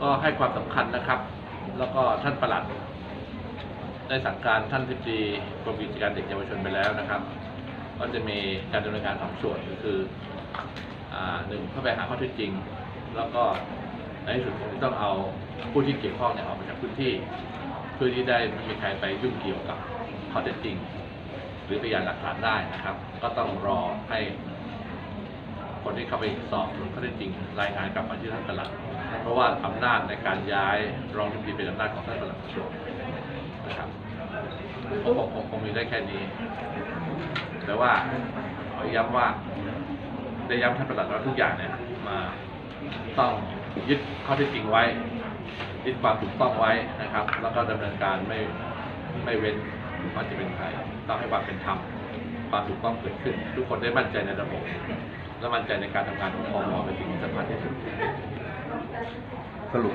ก็ให้ความสำคัญนะครับ แล้วก็ท่านประหลัด ได้สั่งการท่านทิบดีกรมกิจการเด็กเยาวชนไปแล้วนะครับ ก็จะมีการดำเนินการสองส่วนก็คือหนึ่งเข้าไปหาข้อเท็จจริง แล้วก็ในที่สุดคงต้องเอาผู้ที่เกี่ยวข้องเนี่ยออกมาจากพื้นที่เพื่อที่ได้ไม่มีใครไปยุ่งเกี่ยวกับข้อเท็จจริง หรือพยานหลักฐานได้นะครับ ก็ต้องรอให้ คนที่เข้าไปสอบข้อเท็จจริง รายงานกลับมาที่ท่านประหลัดเพราะว่าอำนาจในการย้ายรองทิบดีเป็นอำนาจของท่านประหลัดกระทรวงนะครับผมผมผมคงมีได้แค่นี้ แต่ว่าขอย้ำว่าได้ย้ำท่านประหลัดว่าทุกอย่างเนี่ยมาต้องยึดข้อเท็จจริงไว้ ยึดความถูกต้องไว้นะครับ แล้วก็ดำเนินการไม่ไม่เว้นว่าจะเป็นใครต้องให้ความเป็นธรรมความถูกต้องเกิดขึ้น ทุกคนได้มั่นใจในระบบ และมั่นใจในการทำงานของพมเป็นสิ่งสำคัญที่สุดสรุป